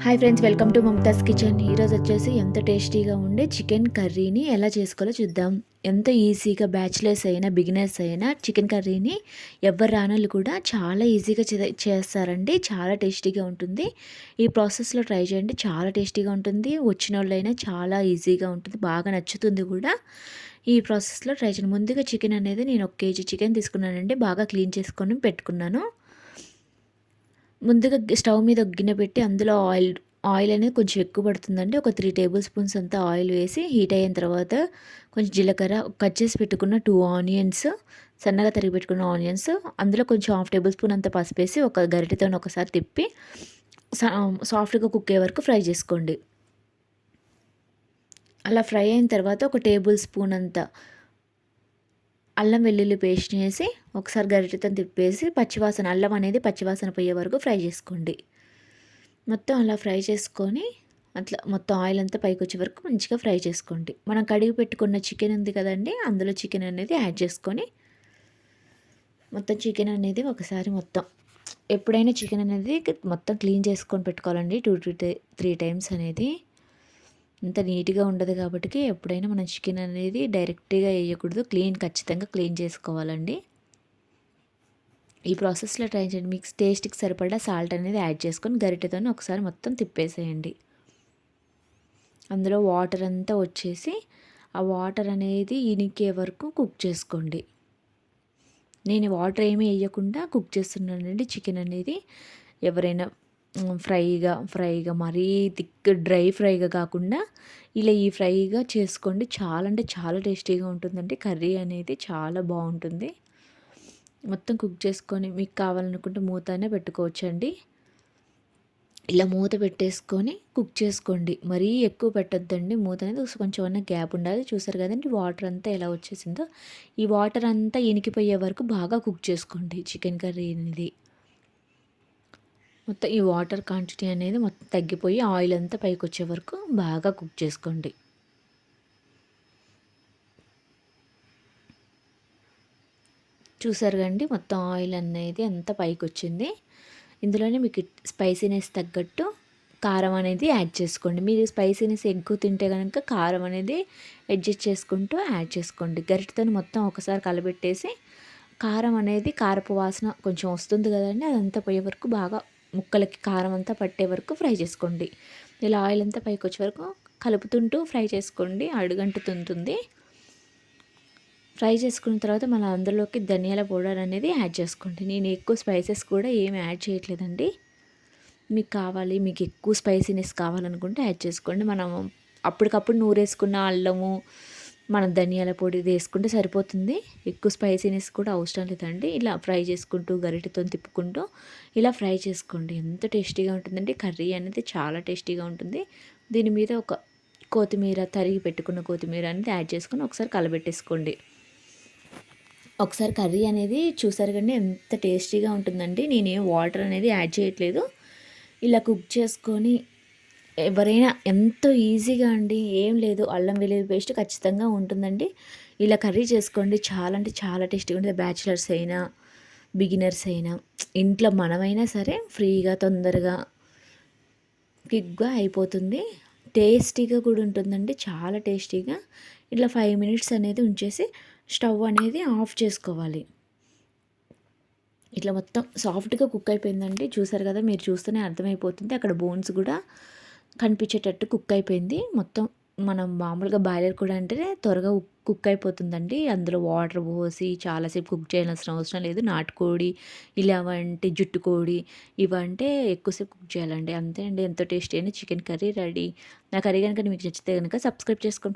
Hi friends welcome to Mamata's kitchen ఈరోజు వచ్చేసి ఎంత టేస్టీగా ఉండే చికెన్ కర్రీని ఎలా చేసుకోవాలో చూద్దాం. ఎంత ఈజీగా బ్యాచిలర్స్ అయినా బిగినర్స్ అయినా చికెన్ కర్రీని ఎవరు రానోళ్ళు కూడా చాలా ఈజీగా చే- చేస్తారండి. చాలా టేస్టీగా ఉంటుంది. ఈ ప్రాసెస్లో ట్రై చేయండి. చాలా టేస్టీగా ఉంటుంది. వచ్చిన వాళ్ళైనా చాలా ఈజీగా ఉంటుంది. బాగా నచ్చుతుంది కూడా. ఈ ప్రాసెస్లో ట్రై చేయండి. ముందుగా చికెన్ అనేది నేను ఒక కేజీ చికెన్ తీసుకున్నానండి. బాగా క్లీన్ చేసుకొని పెట్టుకున్నాను. ముందుగా స్టవ్ మీద ఒక గిన్నె పెట్టి అందులో ఆయిల్ ఆయిల్ అనేది కొంచెం ఎక్కువ పడుతుందండి. ఒక త్రీ టేబుల్ స్పూన్స్ అంతా ఆయిల్ వేసి హీట్ అయిన తర్వాత కొంచెం జీలకర్ర కట్ చేసి పెట్టుకున్న టూ ఆనియన్స్ సన్నగా తరిగి పెట్టుకున్న ఆనియన్స్ అందులో కొంచెం హాఫ్ టేబుల్ స్పూన్ అంతా పసుపు వేసి ఒక గరిటెతో ఒకసారి తిప్పి సాఫ్ట్గా కుక్ అయ్యే వరకు ఫ్రై చేసుకోండి. అలా ఫ్రై అయిన తర్వాత ఒక టేబుల్ స్పూన్ అంత అల్లం వెల్లుల్లి పేస్ట్ చేసి ఒకసారి గరిటెతో తిప్పేసి పచ్చివాసన అల్లం అనేది పచ్చివాసన పోయే వరకు ఫ్రై చేసుకోండి. మొత్తం అలా ఫ్రై చేసుకొని అట్లా మొత్తం ఆయిల్ అంతా పైకి వచ్చే వరకు మంచిగా ఫ్రై చేసుకోండి. మనం కడిగి పెట్టుకున్న చికెన్ ఉంది కదండి అందులో చికెన్ అనేది యాడ్ చేసుకొని మొత్తం చికెన్ అనేది ఒకసారి మొత్తం ఎప్పుడైనా చికెన్ అనేది మొత్తం క్లీన్ చేసుకొని పెట్టుకోవాలండి. టూ టూ త్రీ టైమ్స్ అనేది అంత నీట్గా ఉండదు కాబట్టి ఎప్పుడైనా మనం చికెన్ అనేది డైరెక్ట్గా వేయకూడదు క్లీన్ ఖచ్చితంగా క్లీన్ చేసుకోవాలండి. ఈ ప్రాసెస్లో ట్రై చేయండి. మీకు టేస్ట్కి సరిపడా సాల్ట్ అనేది యాడ్ చేసుకొని గరిటెతో ఒకసారి మొత్తం తిప్పేసేయండి. అందులో వాటర్ అంతా వచ్చేసి ఆ వాటర్ అనేది ఇనికే వరకు కుక్ చేసుకోండి. నేను వాటర్ ఏమీ వేయకుండా కుక్ చేస్తున్నానండి చికెన్ అనేది. ఎవరైనా ఫ్రైగా ఫ్రైగా మరీ థిక్ డ్రై ఫ్రైగా కాకుండా ఇలా ఈ ఫ్రైగా చేసుకోండి. చాలా అంటే చాలా టేస్టీగా ఉంటుందండి. కర్రీ అనేది చాలా బాగుంటుంది. మొత్తం కుక్ చేసుకొని మీకు కావాలనుకుంటే మూతనే పెట్టుకోవచ్చండి. ఇలా మూత పెట్టేసుకొని కుక్ చేసుకోండి. మరీ ఎక్కువ పెట్టొద్దండి. మూత అనేది కొంచెం అన్న గ్యాప్ ఉండాలి. చూసారు కదండి వాటర్ అంతా ఎలా వచ్చేసిందో. ఈ వాటర్ అంతా ఇనికిపోయే వరకు బాగా కుక్ చేసుకోండి. చికెన్ కర్రీ అనేది. మొత్తం ఈ వాటర్ క్వాంటిటీ అనేది మొత్తం తగ్గిపోయి ఆయిల్ అంతా పైకి వచ్చే వరకు బాగా కుక్ చేసుకోండి. చూసారు కండి మొత్తం ఆయిల్ అనేది అంతా పైకి వచ్చింది. ఇందులోనే మీకు స్పైసీనెస్ తగ్గట్టు కారం అనేది యాడ్ చేసుకోండి. మీరు స్పైసీనెస్ ఎక్కువ తింటే కనుక కారం అనేది అడ్జస్ట్ చేసుకుంటూ యాడ్ చేసుకోండి. గరిటతో మొత్తం ఒకసారి కలబెట్టేసి కారం అనేది కారపు వాసన కొంచెం వస్తుంది కదండి? అదంతా పోయే వరకు బాగా ముక్కలకి కారం అంతా పట్టే వరకు ఫ్రై చేసుకోండి. ఇలా ఆయిల్ అంతా పైకి వచ్చే వరకు కలుపుతుంటూ ఫ్రై చేసుకోండి. అడుగంటుతుంటుంది ఫ్రై చేసుకున్న తర్వాత మళ్ళీ అందులోకి ధనియాల పౌడర్ అనేది యాడ్ చేసుకోండి. నేను ఎక్కువ స్పైసెస్ కూడా ఏమి యాడ్ చేయట్లేదండి. మీకు కావాలి మీకు ఎక్కువ స్పైసీనెస్ కావాలనుకుంటే యాడ్ చేసుకోండి. మనం అప్పటికప్పుడు నూరేసుకున్న అల్లము మనం ధనియాల పొడి వేసుకుంటే సరిపోతుంది. ఎక్కువ స్పైసీనెస్ కూడా అవసరం లేదండి. ఇలా ఫ్రై చేసుకుంటూ గరిటెతో తిప్పుకుంటూ ఇలా ఫ్రై చేసుకోండి. ఎంత టేస్టీగా ఉంటుందండి కర్రీ అనేది చాలా టేస్టీగా ఉంటుంది. దీని మీద ఒక కొత్తిమీర తరిగి పెట్టుకున్న కొత్తిమీర అనేది యాడ్ చేసుకొని ఒకసారి కలబెట్టేసుకోండి. ఒకసారి కర్రీ అనేది చూసారు కండి ఎంత టేస్టీగా ఉంటుందండి. నేనేం వాటర్ అనేది యాడ్ చేయట్లేదు. ఇలా కుక్ చేసుకొని ఎవరైనా ఎంతో ఈజీగా అండి ఏం లేదు అల్లం వెల్లుల్లి పేస్ట్ ఖచ్చితంగా ఉంటుందండి. ఇలా కర్రీ చేసుకోండి చాలా అంటే చాలా టేస్టీగా ఉంటుంది. బ్యాచిలర్స్ అయినా బిగినర్స్ అయినా ఇంట్లో మనమైనా సరే ఫ్రీగా తొందరగా క్విక్గా అయిపోతుంది. టేస్టీగా కూడా ఉంటుందండి చాలా టేస్టీగా. ఇట్లా ఫైవ్ మినిట్స్ అనేది ఉంచేసి స్టవ్ అనేది ఆఫ్ చేసుకోవాలి. ఇట్లా మొత్తం సాఫ్ట్గా కుక్ అయిపోయిందండి. చూసారు కదా మీరు చూస్తేనే అర్థమైపోతుంది. అక్కడ బోన్స్ కూడా కనిపించేటట్టు కుక్ అయిపోయింది. మొత్తం మనం మామూలుగా బాయిలర్ కూడా అంటే త్వరగా కుక్ అయిపోతుందండి. అందులో వాటర్ పోసి చాలాసేపు కుక్ చేయాల్సిన అవసరం లేదు. నాటుకోడి ఇలా వంటి ఇవంటే ఎక్కువసేపు కుక్ చేయాలండి. అంతే అండి. ఎంతో టేస్టీ అయిన చికెన్ కర్రీ రెడీ. నా కర్రీ కనుక మీకు నచ్చితే కనుక సబ్స్క్రైబ్ చేసుకోండి.